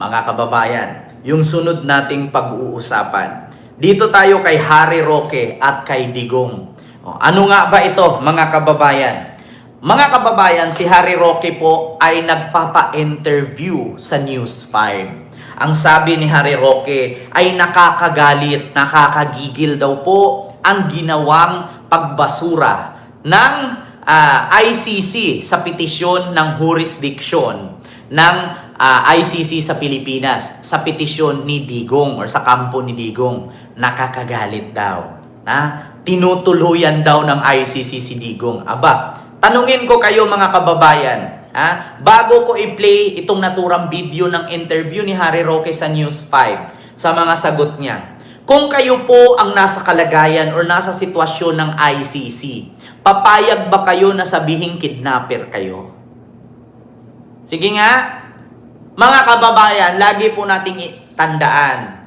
Mga kababayan, yung sunod nating pag-uusapan. Dito tayo kay Harry Roque at kay Digong. Ano nga ba ito, mga kababayan? Mga kababayan, si Harry Roque po ay nagpapa-interview sa News 5. Ang sabi ni Harry Roque ay nakakagalit, nakakagigil daw po ang ginawang pagbasura ng ah, ICC sa petisyon ng jurisdiction ng ah, ICC sa Pilipinas sa petisyon ni Digong or sa kampo ni Digong nakakagalit daw na tinutuluyan daw ng ICC si Digong aba tanungin ko kayo mga kababayan ha bago ko i-play itong naturang video ng interview ni Harry Roque sa News 5 sa mga sagot niya kung kayo po ang nasa kalagayan or nasa sitwasyon ng ICC, papayag ba kayo na sabihing kidnapper kayo? Sige nga, mga kababayan, lagi po nating tandaan,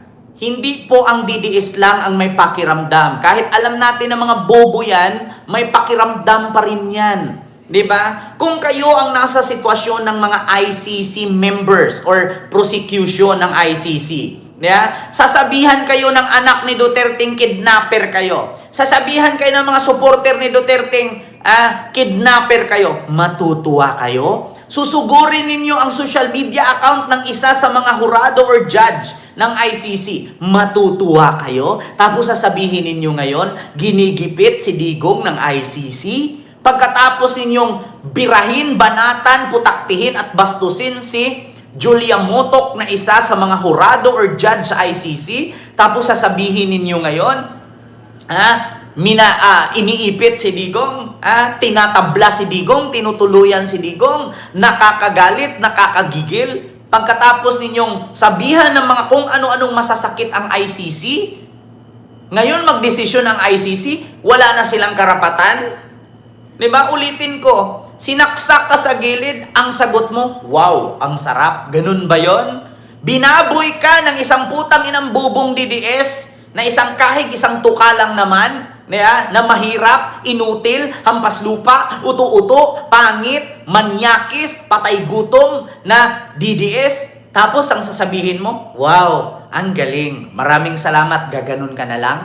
hindi po ang DDS lang ang may pakiramdam. Kahit alam natin na mga bobo yan, may pakiramdam pa rin yan. 'Di ba? Kung kayo ang nasa sitwasyon ng mga ICC members or prosecution ng ICC, Yeah? Sasabihan kayo ng anak ni Duterte kidnapper kayo. Sasabihan kayo ng mga supporter ni Duterte ah, kidnapper kayo. Matutuwa kayo? Susugurin ninyo ang social media account ng isa sa mga hurado or judge ng ICC. Matutuwa kayo? Tapos sasabihin ninyo ngayon, ginigipit si Digong ng ICC? Pagkatapos ninyong birahin, banatan, putaktihin at bastusin si Julia Motok na isa sa mga hurado or judge sa ICC, tapos sasabihin ninyo ngayon, ha, mina, ah, iniipit si Digong, ha, tinatabla si Digong, tinutuluyan si Digong, nakakagalit, nakakagigil, pagkatapos ninyong sabihan ng mga kung ano-anong masasakit ang ICC, ngayon magdesisyon ang ICC, wala na silang karapatan, Di ba? Ulitin ko. Sinaksak ka sa gilid, ang sagot mo, wow, ang sarap. Ganun ba yon? Binaboy ka ng isang putang inang bubong DDS na isang kahig, isang tuka lang naman, na, na mahirap, inutil, hampas lupa, uto-uto, pangit, manyakis, patay gutom na DDS. Tapos ang sasabihin mo, wow, ang galing. Maraming salamat, gaganon ka na lang.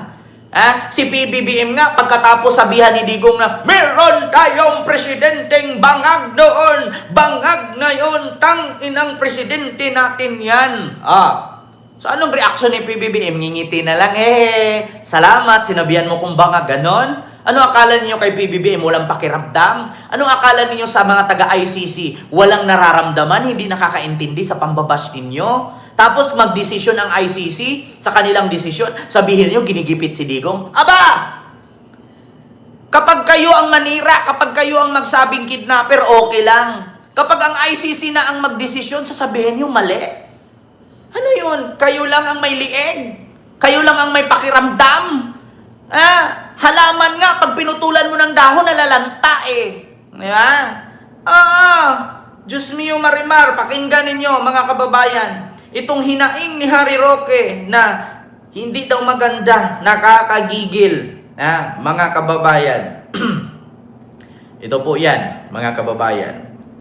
Ah, si PBBM nga pagkatapos sabihan ni Digong na meron tayong presidenteng bangag doon. Bangag ngayon, tang inang presidente natin 'yan. Ah. So anong reaction ni PBBM? Ngingiti na lang eh. Salamat, sinabihan mo kung bangag ganon. Ano akala niyo kay PBBM walang pakiramdam? Ano akala niyo sa mga taga-ICC walang nararamdaman, hindi nakakaintindi sa pambabash ninyo? Tapos magdesisyon ang ICC sa kanilang desisyon, sabihin niyo ginigipit si Digong. Aba! Kapag kayo ang manira, kapag kayo ang magsabing kidnapper, okay lang. Kapag ang ICC na ang magdesisyon, sasabihin niyo mali. Ano yun? Kayo lang ang may lieg? Kayo lang ang may pakiramdam? Ah, halaman nga, pag pinutulan mo ng dahon, nalalanta eh. Di ba? Ah, Diyos mio marimar, pakinggan ninyo mga kababayan. Itong hinaing ni Harry Roque na hindi daw maganda, nakakagigil. Ah, mga kababayan. Ito po yan, mga kababayan.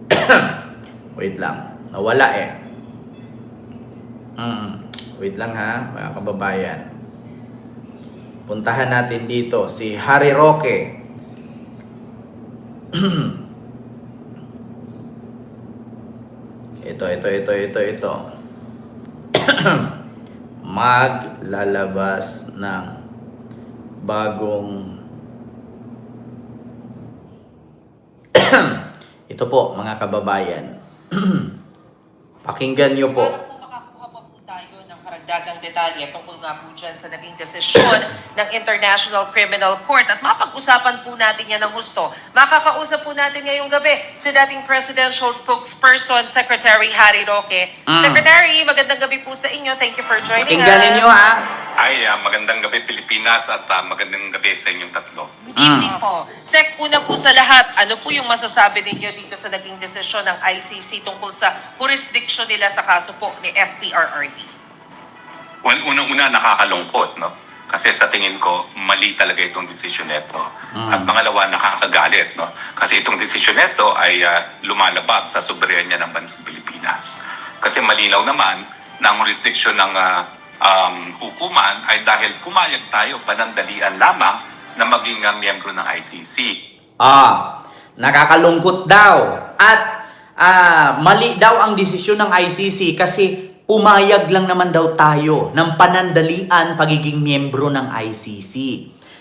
Wait lang, nawala eh. Mm, wait lang ha, mga kababayan. Puntahan natin dito si Harry Roque. ito, ito, ito, ito, ito. Maglalabas ng bagong ito po mga kababayan. Pakinggan niyo po. Para po makakuha pa po tayo ng karagdagang detalye tungkol nga po dyan sa naging desisyon ng International Criminal Court at mapag-usapan po natin yan ng gusto. Makakausap po natin ngayong gabi si dating Presidential Spokesperson Secretary Harry Roque. Mm. Secretary, magandang gabi po sa inyo. Thank you for joining Pakinggan us. ninyo ha. Ay, ah, magandang gabi Pilipinas at ah, magandang gabi sa inyong tatlo. Good evening po. Sec, una po sa lahat, ano po yung masasabi ninyo dito sa naging desisyon ng ICC tungkol sa jurisdiction nila sa kaso po ni FPRRD? Well, unang-una nakakalungkot, no? Kasi sa tingin ko, mali talaga itong desisyon nito. At pangalawa, nakakagalit, no? Kasi itong desisyon nito ay ah, lumalabag sa soberenya ng bansang Pilipinas. Kasi malinaw naman ng jurisdiction ng ah, um, hukuman ay dahil pumayag tayo panandalian lamang na maging ah, miyembro ng ICC. Ah, nakakalungkot daw. At ah, mali daw ang desisyon ng ICC kasi pumayag lang naman daw tayo ng panandalian pagiging miyembro ng ICC.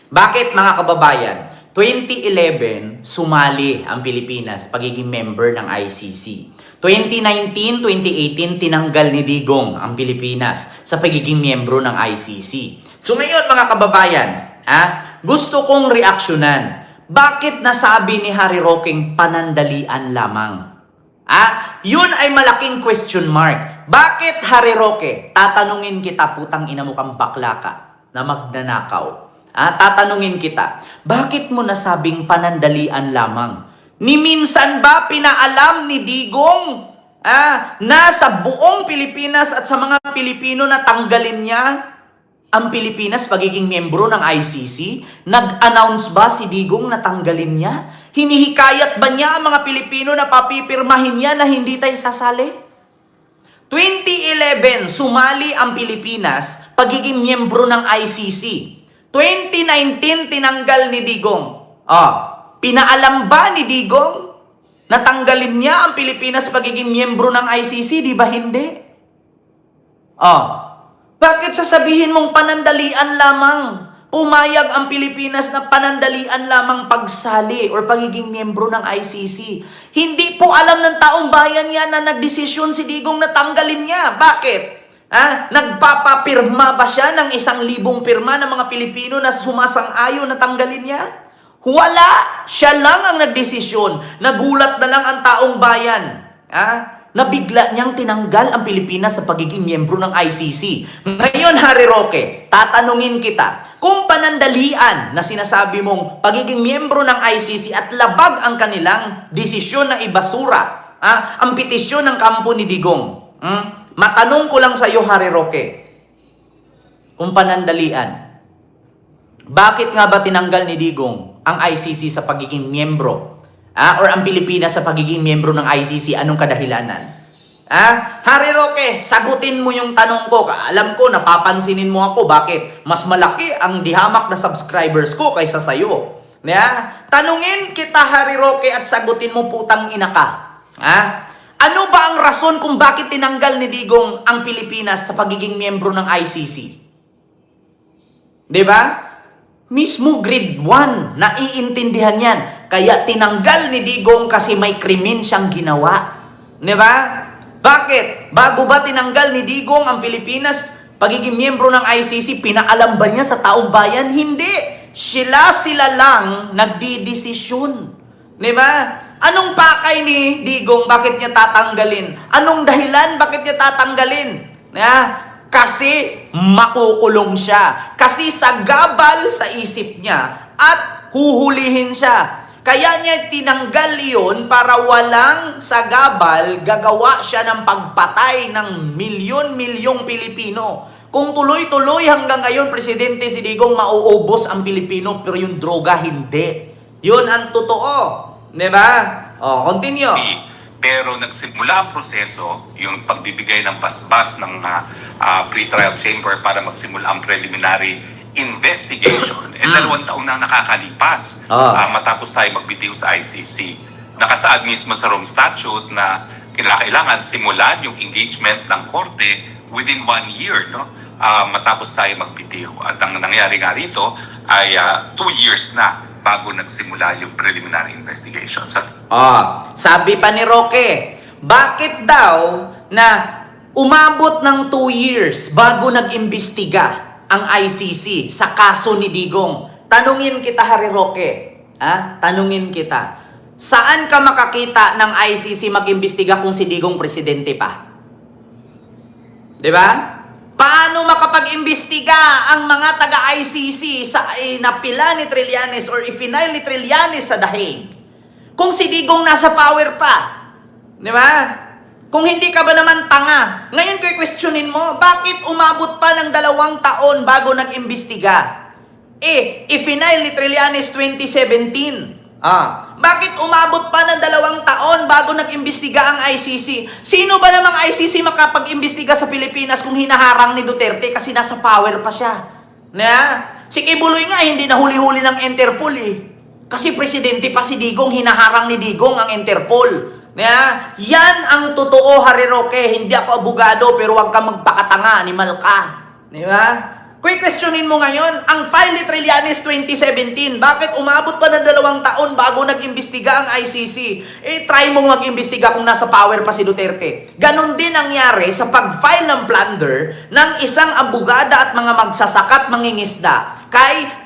Bakit mga kababayan? 2011, sumali ang Pilipinas pagiging member ng ICC. 2019, 2018, tinanggal ni Digong ang Pilipinas sa pagiging miyembro ng ICC. So ngayon mga kababayan, ah, gusto kong reaksyonan. Bakit nasabi ni Harry Roque panandalian lamang? Ah, yun ay malaking question mark. Bakit Harry Roque? Tatanungin kita, putang ina mo kang bakla ka na magnanakaw. Ah, tatanungin kita, bakit mo nasabing panandalian lamang? Ni minsan ba pinaalam ni Digong ah, na sa buong Pilipinas at sa mga Pilipino na tanggalin niya ang Pilipinas pagiging miyembro ng ICC? Nag-announce ba si Digong na tanggalin niya? Hinihikayat ba niya ang mga Pilipino na papipirmahin niya na hindi tayo sasali? 2011, sumali ang Pilipinas pagiging miyembro ng ICC. 2019, tinanggal ni Digong. Ah, pinaalam ba ni Digong na tanggalin niya ang Pilipinas pagiging miyembro ng ICC? Di ba hindi? Ah, bakit sasabihin mong panandalian lamang? Pumayag ang Pilipinas na panandalian lamang pagsali or pagiging miyembro ng ICC. Hindi po alam ng taong bayan yan na nagdesisyon si Digong na tanggalin niya. Bakit? Ha? Nagpapapirma ba siya ng isang libong pirma ng mga Pilipino na sumasang-ayon na tanggalin niya? Wala! Siya lang ang nagdesisyon. Nagulat na lang ang taong bayan. Ha? Na bigla niyang tinanggal ang Pilipinas sa pagiging miyembro ng ICC. Ngayon, Harry Roque, tatanungin kita, kung panandalian na sinasabi mong pagiging miyembro ng ICC at labag ang kanilang desisyon na ibasura ah, ang petisyon ng kampo ni Digong, hmm? matanong ko lang sa iyo, Harry Roque, kung panandalian, bakit nga ba tinanggal ni Digong ang ICC sa pagiging miyembro Ah, or ang Pilipinas sa pagiging miyembro ng ICC, anong kadahilanan? Ah, Harry Roque, sagutin mo yung tanong ko. Alam ko, napapansinin mo ako. Bakit? Mas malaki ang dihamak na subscribers ko kaysa sa'yo. Yeah? Tanungin kita, Harry Roque, at sagutin mo putang ina ka. Ah? Ano ba ang rason kung bakit tinanggal ni Digong ang Pilipinas sa pagiging miyembro ng ICC? 'Di ba? Mismo grade 1, naiintindihan yan. Kaya tinanggal ni Digong kasi may krimen siyang ginawa. Di ba? Bakit? Bago ba tinanggal ni Digong ang Pilipinas, pagiging miyembro ng ICC, pinaalam ba niya sa taong bayan? Hindi. Sila sila lang nagdidesisyon. Di ba? Anong pakay ni Digong? Bakit niya tatanggalin? Anong dahilan? Bakit niya tatanggalin? Ya? Kasi makukulong siya. Kasi sa gabal sa isip niya at huhulihin siya. Kaya niya tinanggal iyon para walang sa gabal gagawa siya ng pagpatay ng milyon-milyong Pilipino. Kung tuloy-tuloy hanggang ngayon, Presidente si Digong, mauubos ang Pilipino pero yung droga hindi. Yun ang totoo. Di ba? O, continue. Pero nagsimula ang proseso, yung pagbibigay ng basbas ng ah, ah, pre-trial chamber para magsimula ang preliminary investigation. Eh, Mm. dalawang taon na nakakalipas ah, matapos tayo magbitiw sa ICC. Nakasaad mismo sa Rome Statute na kailangan simulan yung engagement ng korte within one year, no? Ah, matapos tayo magbitiw. At ang nangyari nga rito ay ah, two years na bago nagsimula yung preliminary investigation. So, Ah, sabi pa ni Roque, bakit daw na umabot ng 2 years bago nag-imbestiga ang ICC sa kaso ni Digong? Tanungin kita, Harry Roque. Ha? Tanungin kita. Saan ka makakita ng ICC mag-imbestiga kung si Digong presidente pa? 'Di ba? Paano makapag-imbestiga ang mga taga-ICC sa eh, napila ni Trillanes or ifinail ni Trillanes sa Hague? Kung si Digong nasa power pa. Di ba? Kung hindi ka ba naman tanga, ngayon ko questionin mo, bakit umabot pa ng dalawang taon bago nag-imbestiga? Eh, ifinail ni Trillanes 2017. Ah, bakit umabot pa ng dalawang taon bago nag-imbestiga ang ICC? Sino ba namang ICC makapag-imbestiga sa Pilipinas kung hinaharang ni Duterte kasi nasa power pa siya? Na? Si Kibuloy nga hindi nahuli-huli ng Interpol eh. Kasi presidente pa si Digong, hinaharang ni Digong ang Interpol. Na? Yan ang totoo, Harry Roque. Hindi ako abogado pero huwag kang magpakatanga, animal ka. Di ba? Quick questionin mo ngayon, ang file ni Trillanes 2017, bakit umabot pa ng dalawang taon bago nag-imbestiga ang ICC? Eh, try mong mag-imbestiga kung nasa power pa si Duterte. Ganon din nangyari sa pag-file ng plunder ng isang abogada at mga magsasakat mangingisda kay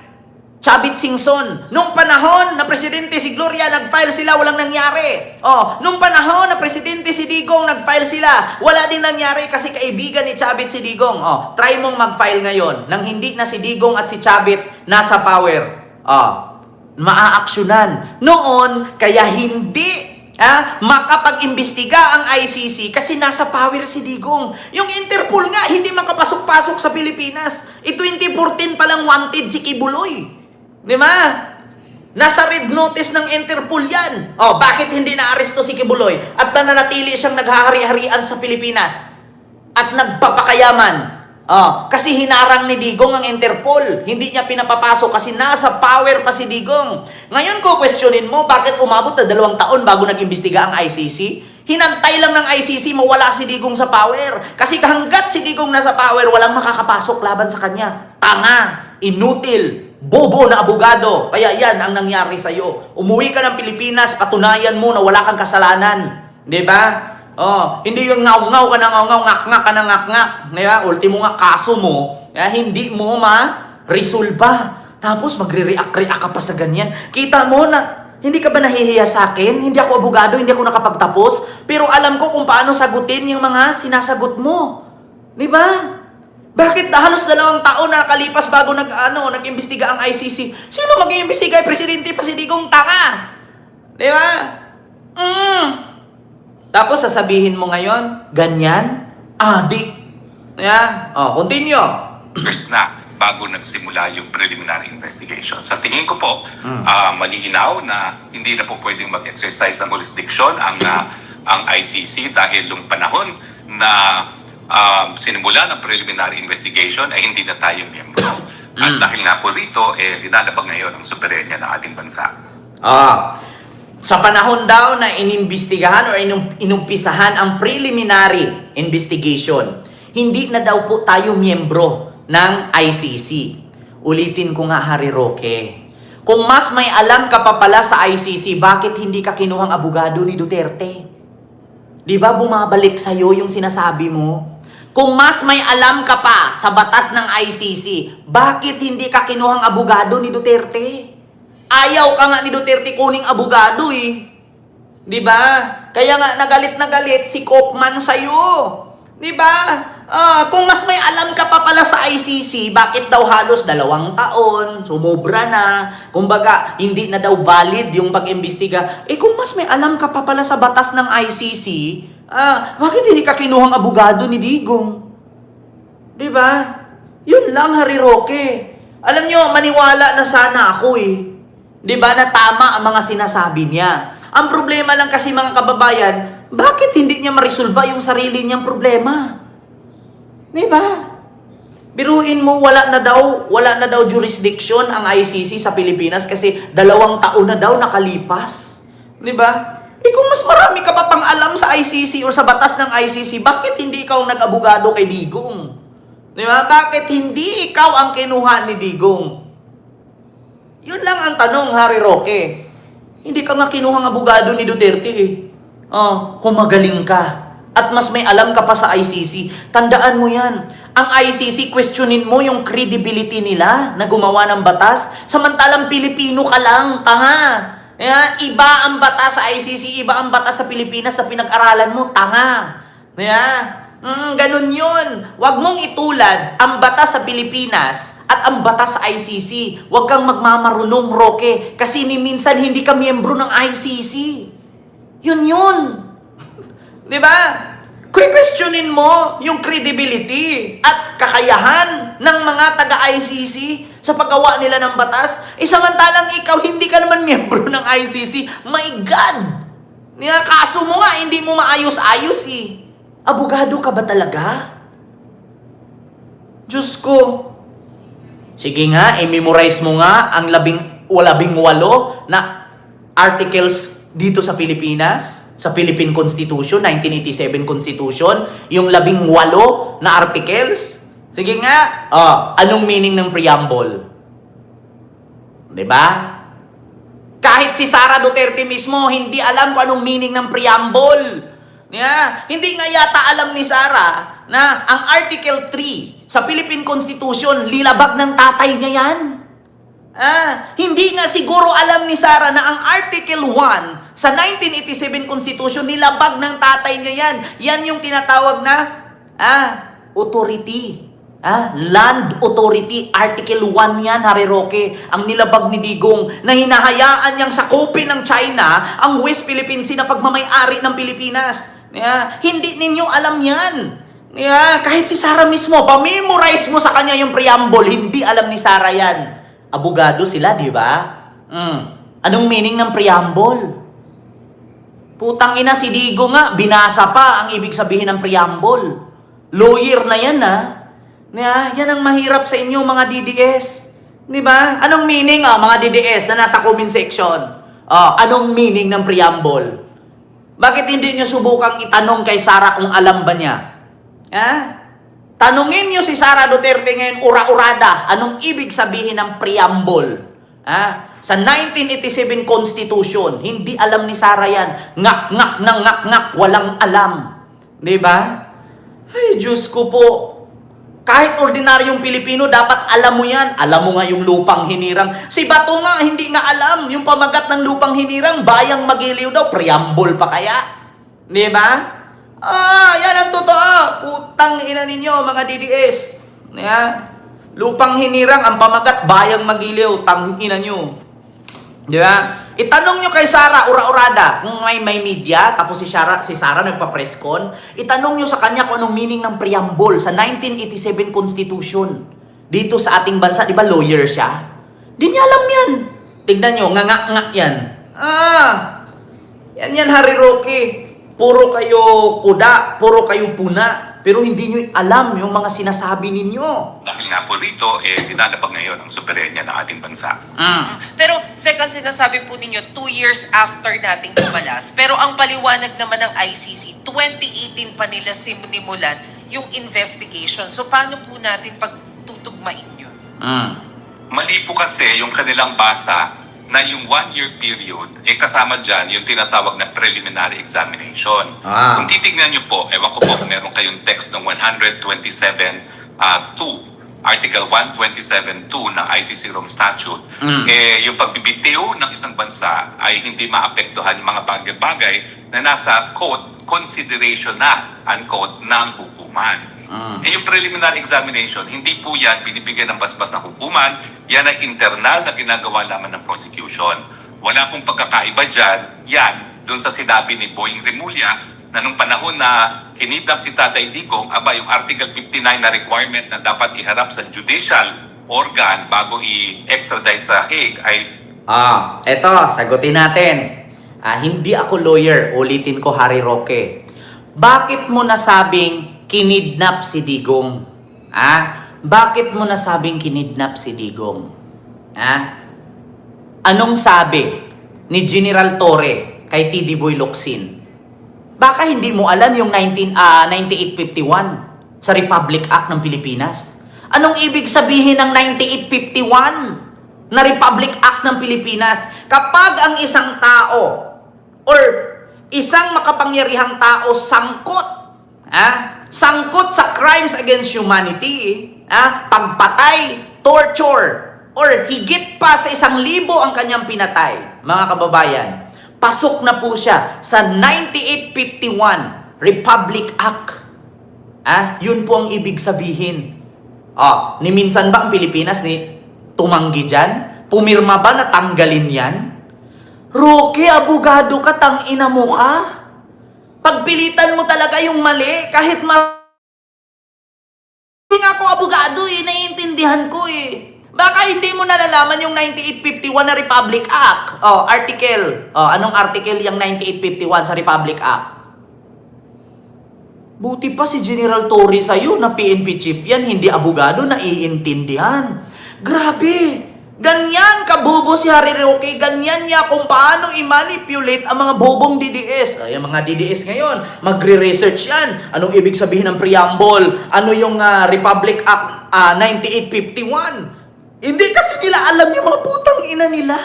Chabit Singson. Nung panahon na presidente si Gloria, nag-file sila, walang nangyari. Oh, nung panahon na presidente si Digong, nag-file sila, wala din nangyari kasi kaibigan ni Chabit si Digong. Oh, try mong mag-file ngayon nang hindi na si Digong at si Chabit nasa power. Oh, maaaksyonan. Noon, kaya hindi ah, makapag-imbestiga ang ICC kasi nasa power si Digong. Yung Interpol nga, hindi makapasok-pasok sa Pilipinas. E 2014 pa lang wanted si Kibuloy. Di ba? Nasa red notice ng Interpol yan. Oh, bakit hindi na-aresto si Kibuloy? At nananatili siyang naghahari-harian sa Pilipinas? At nagpapakayaman? Oh, kasi hinarang ni Digong ang Interpol. Hindi niya pinapapasok kasi nasa power pa si Digong. Ngayon ko questionin mo, bakit umabot na dalawang taon bago nag-imbestiga ang ICC? Hinantay lang ng ICC mawala si Digong sa power. Kasi hanggat si Digong nasa power, walang makakapasok laban sa kanya. Tanga, inutil, bobo na abogado. Kaya yan ang nangyari sa'yo. Umuwi ka ng Pilipinas, patunayan mo na wala kang kasalanan. Di ba? Oh, hindi yung ngaw-ngaw ka na ngaw-ngaw, ngak-ngak ka na ngak-ngak. Di? Ultimo nga kaso mo, eh, hindi mo ma-resolba. Tapos magre-react-react ka pa sa ganyan. Kita mo na, hindi ka ba nahihiya sa akin? Hindi ako abogado, hindi ako nakapagtapos. Pero alam ko kung paano sagutin yung mga sinasagot mo. Di ba? Bakit halos dalawang taon na nakalipas bago nag, ano, nag-imbestiga ang ICC? Sino mag-iimbestiga? Presidente pa si Digong Tanga. Di ba? Mm. Tapos sasabihin mo ngayon, ganyan, adik. Yeah? Oh, continue. years na bago nagsimula yung preliminary investigation. Sa tingin ko po, ah, malinaw na hindi na po pwedeng mag-exercise ng jurisdiction ang ah, ang ICC dahil yung panahon na um, sinimula ng preliminary investigation ay hindi na tayo miyembro. At dahil nga po rito, eh, linalabag ngayon ang soberenya ng ating bansa. Ah, sa panahon daw na inimbestigahan o inum- inumpisahan ang preliminary investigation, hindi na daw po tayo miyembro ng ICC. Ulitin ko nga, Harry Roque. Kung mas may alam ka pa pala sa ICC, bakit hindi ka kinuhang abogado ni Duterte? Di ba bumabalik sa'yo yung sinasabi mo? Kung mas may alam ka pa sa batas ng ICC, bakit hindi ka kinuhang abogado ni Duterte? Ayaw ka nga ni Duterte kuning abogado eh. Di ba? Kaya nga nagalit na galit si Kopman sa'yo. Di ba? Ah, kung mas may alam ka pa pala sa ICC, bakit daw halos dalawang taon, sumobra na, kumbaga, hindi na daw valid yung pag-imbestiga. Eh kung mas may alam ka pa pala sa batas ng ICC, ah, bakit hindi ka kinuhang abogado ni Digong? Di ba? Yun lang, Harry Roque. Alam nyo, maniwala na sana ako eh. Di ba na tama ang mga sinasabi niya. Ang problema lang kasi mga kababayan, bakit hindi niya marisolba yung sarili niyang problema? Di ba? Biruin mo, wala na daw, wala na daw jurisdiction ang ICC sa Pilipinas kasi dalawang taon na daw nakalipas. Di ba? Eh kung mas marami ka pa pang alam sa ICC o sa batas ng ICC, bakit hindi ikaw nag-abogado kay Digong? Di ba? Bakit hindi ikaw ang kinuha ni Digong? Yun lang ang tanong, Harry Roque. Hindi ka nga kinuhang abogado ni Duterte eh. Oh, kung magaling ka. At mas may alam ka pa sa ICC. Tandaan mo yan. Ang ICC, questionin mo yung credibility nila na gumawa ng batas. Samantalang Pilipino ka lang, tanga. Yeah, iba ang batas sa ICC, iba ang batas sa Pilipinas sa pinag-aralan mo, tanga. Yeah. Mm, ganun yun. Huwag mong itulad ang batas sa Pilipinas at ang batas sa ICC. Huwag kang magmamarunong, Roque. Kasi ni minsan hindi ka miyembro ng ICC. Yun yun. Di ba? Questionin mo yung credibility at kakayahan ng mga taga-ICC sa paggawa nila ng batas. E samantalang ikaw, hindi ka naman miyembro ng ICC. My God! Nga, kaso mo nga, hindi mo maayos-ayos eh. Abogado ka ba talaga? Diyos ko. Sige nga, i-memorize mo nga ang labing, labing walo na articles dito sa Pilipinas, sa Philippine Constitution, 1987 Constitution, yung labing walo na articles. Sige nga, oh, anong meaning ng preamble? 'Di ba? Kahit si Sara Duterte mismo, hindi alam kung anong meaning ng preamble. Yeah. Hindi nga yata alam ni Sara na ang Article 3 sa Philippine Constitution, lilabag ng tatay niya yan. Ah, hindi nga siguro alam ni Sara na ang Article 1 sa 1987 Constitution, nilabag ng tatay niya yan. Yan yung tinatawag na ah, authority. Ah, land authority, Article 1 yan, Harry Roque. Ang nilabag ni Digong na hinahayaan niyang sakupin ng China ang West Philippine Sea na pagmamayari ng Pilipinas. Yeah, hindi ninyo alam yan. Yeah, kahit si Sara mismo, pamemorize mo sa kanya yung preamble, hindi alam ni Sara yan. Abogado sila, di ba? Mm. Anong meaning ng preamble? Putang ina, si Digo nga, binasa pa ang ibig sabihin ng preamble. Lawyer na yan, ha? Yeah, yan ang mahirap sa inyo, mga DDS. Di ba? Anong meaning, oh, mga DDS na nasa comment section? Oh, anong meaning ng preamble? Bakit hindi nyo subukang itanong kay Sara kung alam ba niya? Ha? Tanungin nyo si Sara Duterte ngayon, ura-urada, anong ibig sabihin ng preamble? Ha? Sa 1987 Constitution, hindi alam ni Sara yan. Ngak-ngak ng ngak-ngak, walang alam. Di ba? Ay, Diyos ko po. Kahit ordinaryong Pilipino, dapat alam mo yan. Alam mo nga yung lupang hinirang. Si Bato nga, hindi nga alam. Yung pamagat ng lupang hinirang, bayang magiliw daw. Preamble pa kaya? Di ba? Ah, yan ang totoo. Putang ina ninyo, mga DDS. Yeah. Lupang hinirang, ang pamagat, bayang magiliw. Tang ina nyo. Di ba? Itanong nyo kay Sara, ura-urada, kung may may media, tapos si Sara, si Sara nagpa-press con, itanong nyo sa kanya kung anong meaning ng preamble sa 1987 Constitution. Dito sa ating bansa, di ba lawyer siya? Di niya alam yan. Tignan nyo, nganga-ngak yan. Ah, yan yan, Harry Roque. Puro kayo kuda, puro kayo puna, pero hindi nyo alam yung mga sinasabi ninyo. Dahil nga po rito, eh, dinalabag ngayon ang soberenya ng ating bansa. Mm. Pero second sinasabi po ninyo, two years after nating pumalas. Pero ang paliwanag naman ng ICC, 2018 pa nila sinimulan yung investigation. So paano po natin pagtutugmain yun? Mm. Mali po kasi yung kanilang basa na yung one-year period, eh kasama dyan yung tinatawag na preliminary examination. Ah. Kung titignan nyo po, ewan ko po kung meron kayong text ng 127.2, Article 127.2 ng ICC Rome Statute, Mm. eh, yung pagbibitiw ng isang bansa ay hindi maapektuhan yung mga bagay-bagay na nasa, quote, consideration na, unquote, ng hukuman. Mm. Eh, yung preliminary examination, hindi po yan binibigyan ng basbas ng hukuman. Yan ay internal na ginagawa lamang ng prosecution. Wala pong pagkakaiba dyan. Yan, dun sa sinabi ni Boying Remulla, na nung panahon na kinidnap si Tatay Digong, aba, yung Article 59 na requirement na dapat iharap sa judicial organ bago i-extradite sa Hague ay Ah, eto, sagutin natin. Ah, hindi ako lawyer, ulitin ko Harry Roque. Bakit mo nasabing kinidnap si Digong? Ah, bakit mo nasabing kinidnap si Digong? Ah? Anong sabi ni General Torre kay TD Boy Locsin? Baka hindi mo alam yung 19, ah, 9851 sa Republic Act ng Pilipinas. Anong ibig sabihin ng 9851 na Republic Act ng Pilipinas? Kapag ang isang tao or isang makapangyarihang tao sangkot, ah, sangkot sa crimes against humanity, ah, pagpatay, torture, or higit pa sa isang libo ang kanyang pinatay, mga kababayan, pasok na po siya sa 9851 Republic Act. Ah, yun po ang ibig sabihin. Oh, ni minsan ba ang Pilipinas ni tumanggi dyan? Pumirma ba na tanggalin yan? Roque, abogado ka, tang ina mo ka? Pagpilitan mo talaga yung mali, kahit ma... Hindi nga ako abogado eh, naiintindihan ko eh. Baka hindi mo nalalaman yung 9851 na Republic Act. Oh, article. Oh, anong article yung 9851 sa Republic Act? Buti pa si General Torre sa'yo na PNP chief yan, hindi abogado, naiintindihan. Grabe! Ganyan kabobo si Harry ganyan niya kung paano i-manipulate ang mga bobong DDS. Ay, ang mga DDS ngayon, magre-research yan. Anong ibig sabihin ng preamble? Ano yung ah, Republic Act ah, 9851? Hindi kasi nila alam yung mga putang ina nila.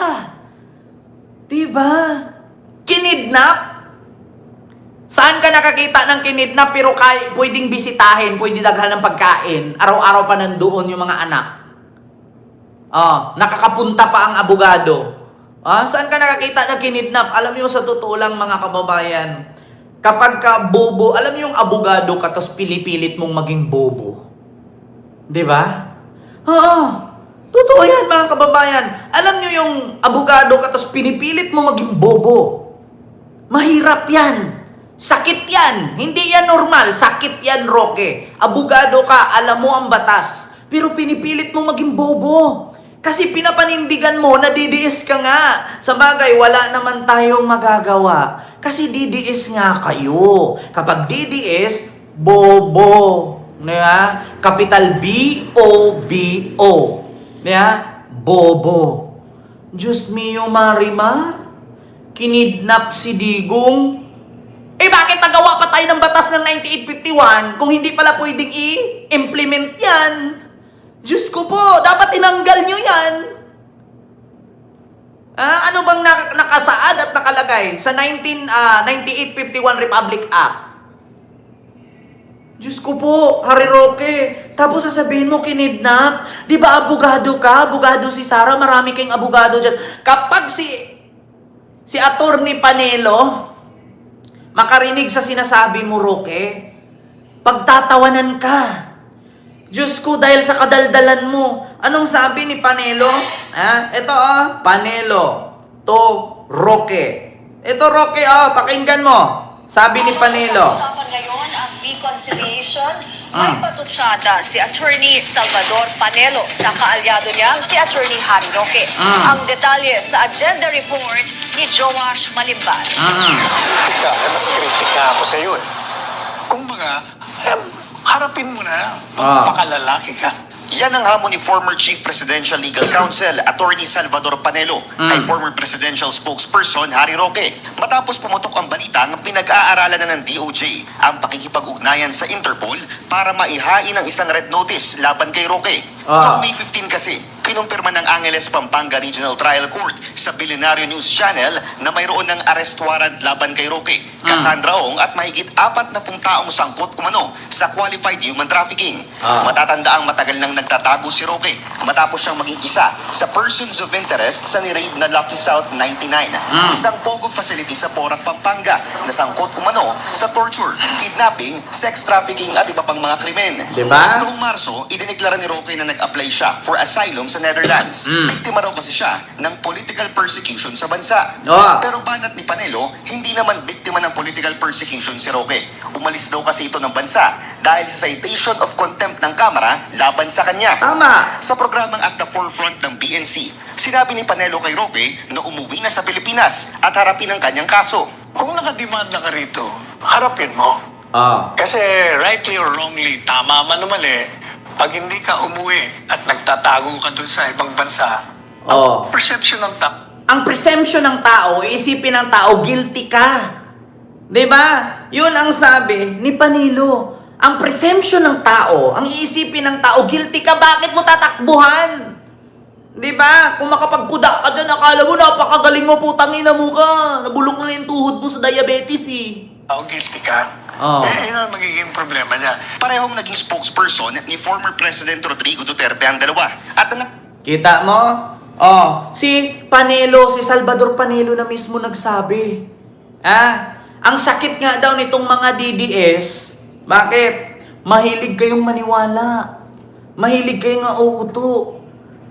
Diba? Kinidnap? Saan ka nakakita ng kinidnap pero kay, pwedeng bisitahin, pwede daghan ng pagkain, araw-araw pa nandoon yung mga anak? Ah, nakakapunta pa ang abogado. Ah, saan ka nakakita na kinidnap? Alam niyo sa totoo lang mga kababayan, kapag ka bobo, alam niyo yung abogado ka tapos pilipilit mong maging bobo. 'Di ba? Oo. Totoo yan mga kababayan. Alam niyo yung abogado ka tapos pinipilit mo maging bobo. Mahirap yan. Sakit yan. Hindi yan normal. Sakit yan, Roque. Abogado ka, alam mo ang batas. Pero pinipilit mo maging bobo. Kasi pinapanindigan mo na DDS ka nga. Sa bagay, wala naman tayong magagawa. Kasi DDS nga kayo. Kapag DDS, bobo. Diba? Capital B-O-B-O. Diba? Bobo. Diyos mio, Marimar. Kinidnap si Digong. Eh bakit nagawa pa tayo ng batas ng 9851 kung hindi pala pwedeng i-implement yan? Diyos ko po, dapat tinanggal nyo yan. Ah, ano bang nak- nakasaad at nakalagay sa 19, ah, 9851 Republic Act? Diyos ko po, Harry Roque. Tapos sasabihin mo, kinidnap. Di ba abogado ka? Abogado si Sarah. Marami kayong abogado dyan. Kapag si, si Attorney Panelo, makarinig sa sinasabi mo, Roque, pagtatawanan ka. Diyos ko, dahil sa kadaldalan mo. Anong sabi ni Panelo? Ha? Ito ah, Panelo. To Roque. Ito Roque ah, pakinggan mo. Sabi ni Panelo. Usapan ngayon ang reconciliation. Ah. May patutsada si Attorney Salvador Panelo sa kaalyado niya si Attorney Harry Roque. Ah. Ang detalye sa agenda report ni Joash Malimbas. Ah. kritika, eh, mas kritika ako sa iyo eh. Kung baga, eh, harapin mo na. Ah. Magpakalalaki ka. Yan ang hamon ni former Chief Presidential Legal Counsel, Attorney Salvador Panelo, kay former Presidential Spokesperson Harry Roque. Matapos pumutok ang balita ng pinag-aaralan na ng DOJ ang pakikipag-ugnayan sa Interpol para maihain ang isang red notice laban kay Roque. Ah. Noong May 15 kasi, kinumpirma ng Angeles Pampanga Regional Trial Court sa Billionario News Channel na mayroon ng arrest warrant laban kay Roque, Cassandra Ong at mahigit apat na pung taong sangkot umano sa qualified human trafficking. Ah. Matatanda ang matagal nang nagtatago si Roque matapos siyang maging isa sa persons of interest sa ni-raid na Lucky South 99, isang pogo facility sa Porac, Pampanga na sangkot umano sa torture, kidnapping, sex trafficking at iba pang mga krimen. Diba? Noong Marso, idineklara ni Roque na nag-apply siya for asylum sa Netherlands. Biktima raw kasi siya ng political persecution sa bansa. Oo. Pero banat ni Panelo, hindi naman biktima ng political persecution si Roque. Umalis daw kasi ito ng bansa dahil sa citation of contempt ng Kamara laban sa kanya. Tama. Sa programang At the Forefront ng BNC, sinabi ni Panelo kay Roque na umuwi na sa Pilipinas at harapin ang kanyang kaso. Kung nakademand na ka rito, harapin mo. Ah. Kasi rightly or wrongly, tama man o mali, pag hindi ka umuwi at nagtatago ka dun sa ibang bansa, Oh. perception ng tao, Ang presumption ng tao, iisipin ng tao, guilty ka. 'Di ba? 'Yun ang sabi ni Panilo. Ang presumption ng tao, ang iisipin ng tao, guilty ka, bakit mo tatakbuhan? 'Di ba? Kung makapagkuda ka dyan, akala mo napakagaling mo, putang ina mo ka. Nabulok na yung tuhod mo sa diabetes eh. Tao guilty ka. Oo. Eh, yun ang magiging problema niya. Parehong naging spokesperson ni former President Rodrigo Duterte ang dalawa. At ang Kita mo? Oh, si Panelo, si Salvador Panelo na mismo nagsabi. Ah, ang sakit nga daw nitong mga DDS. Bakit? Mahilig kayong maniwala. Mahilig kayong uuto.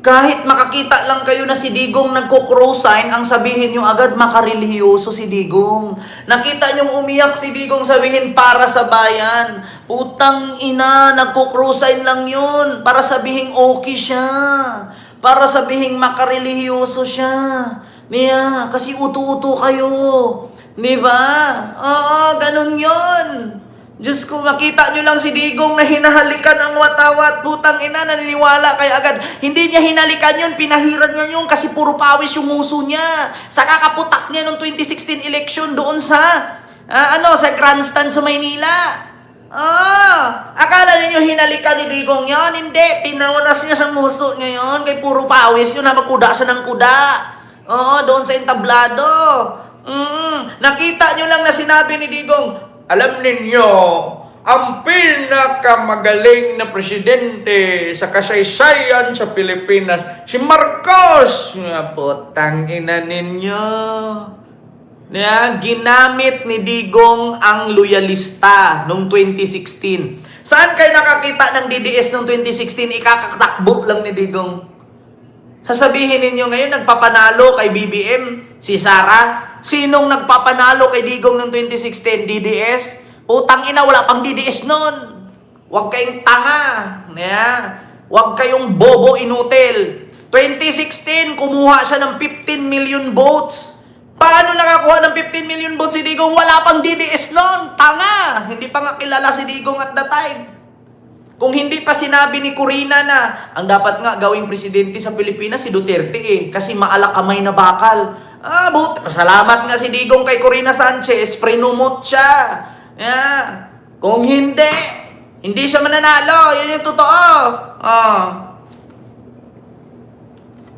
Kahit makakita lang kayo na si Digong nagko-cross-sign, ang sabihin nyo agad makarelihiyoso si Digong. Nakita nyo umiyak si Digong, sabihin para sa bayan. Putang ina, nagko-cross-sign lang yun. Para sabihin okay siya. Para sabihin makarelihiyoso siya. Niya, kasi utu-utu kayo. Di ba? Oo, ganun yon. Diyos ko, makita nyo lang si Digong na hinahalikan ang watawat. Putang ina, naniniwala kay agad. Hindi niya hinalikan yun, pinahiran niya yun kasi puro pawis yung uso niya. Sa kakaputak niya noong 2016 election doon sa, ah, ano, sa grandstand sa Maynila. Ah, akala ninyo hinalikan ni Digong yon? Hindi, pinawanas niya sa muso niya yun. Kay puro pawis yun, magkuda siya ng kuda. Oo, doon sa entablado. Mm, nakita nyo lang na sinabi ni Digong, alam ninyo, ang pinakamagaling na presidente sa kasaysayan sa Pilipinas, si Marcos. Nga putang ina ninyo. Na, ginamit ni Digong ang loyalista noong 2016. Saan kayo nakakita ng DDS noong 2016? Ikakatakbo lang ni Digong. Sasabihin ninyo ngayon, nagpapanalo kay BBM, si Sara. Sinong nagpapanalo kay Digong ng 2016? DDS? Utang ina, wala pang DDS nun. Huwag kayong tanga. Yeah. Huwag kayong bobo inutil. 2016, kumuha siya ng 15 million votes. Paano nakakuha ng 15 million votes si Digong? Wala pang DDS nun. Tanga. Hindi pa nga kilala si Digong at the time. Kung hindi pa sinabi ni Corina na ang dapat nga gawing presidente sa Pilipinas si Duterte eh kasi maalak kamay na bakal. Ah, but salamat nga si Digong kay Corina Sanchez, prinumot siya. Yeah. Kung hindi, hindi siya mananalo. Yun yung totoo. Ah.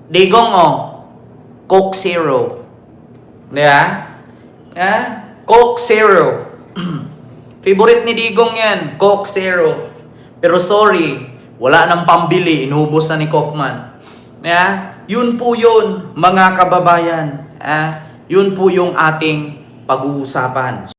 Digong oh. Coke Zero. Yeah? Yeah? Coke Zero. Favorite ni Digong yan, Coke Zero. Pero sorry, wala nang pambili, inubos na ni Kaufman. Yeah? Yun po yun, mga kababayan. Ah, yun po yung ating pag-uusapan.